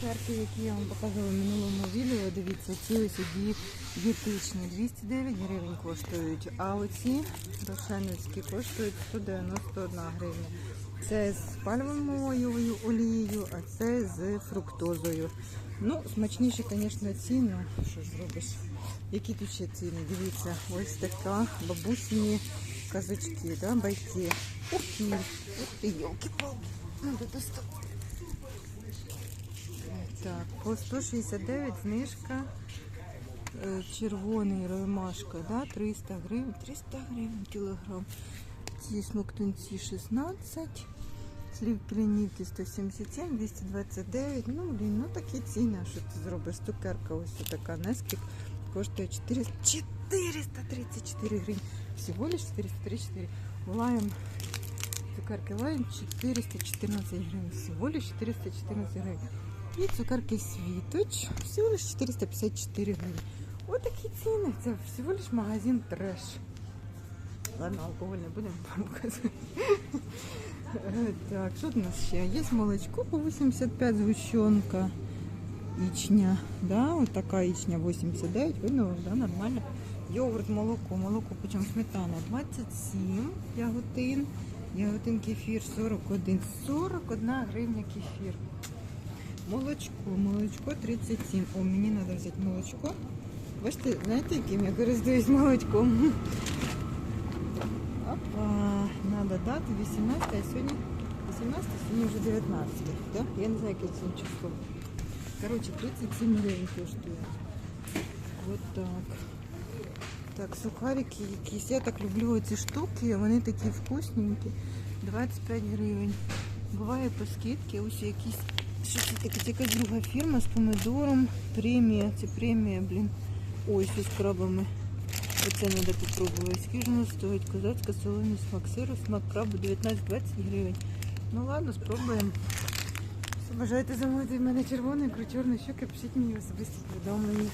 цукерки, які я вам показувала в минулому відео. Дивіться, ці ось ді- дієтичні 209 гривень коштують, а оці рошеновські коштують 191 гривня. Це з пальмовою олією, а це з фруктозою. Ну, смачніше, звісно, ціни. Що зробиш? Які тут ще ціни? Дивіться, ось така бабусині казочки, да, байки. Ух ти, ух ти, йолки-палки. Надо доставати. Так, по 169 знижка. Е, Червоний ромашка, да, 300 гривень, 300 гривень кілограм. Ці смоктунці 16, слів плінівки 177, 229. Ну, блін, ну такі ціни, що ти зробиш. Цукерка ось така Несквік коштує 400, 434 гривень. Всього лиш 434. Лайм, цукерки лайм 414 гривень. Всього лиш 414 гривень. І цукерки світоч всього лиш 454 гривень. Ось такі ціни. Це всього лиш магазин треш. Ладно, алкоголь не будемо показувати. Е, Так, що у нас ще? Є молочко по 85 згущенка. Ічня, да, вот такая ічня 89, видно, да, нормально. Йогурт, молоко, молоко, почем сметана 27 яготин, яготин кефір 41, 41 гривня кефір. Молочко, молочко 37. О, мені треба взяти молочко. Бачите, знаєте, яким я користуюсь молочком? Опа, надо дати 18, а сьогодні 18, сьогодні вже 19. Да? Я не знаю, яке це число. Короче, 37 гривень коштує. Вот так. Так, сухарики якісь. Я так люблю ці штуки, вони такі вкусненькі. 25 гривень. Буває по скидці, ось якісь. Що це таке? Це якась друга фірма з помидором. Премія. Це премія, блін. Ось з крабами. Оце треба попробувати. Скажімо, стоїть козацька солоні смак сиру, смак крабу 19-20 гривень. Ну ладно, спробуємо. Бажаєте замовити в мене червоний, кручорний щуки, пишіть мені особисті повідомлення.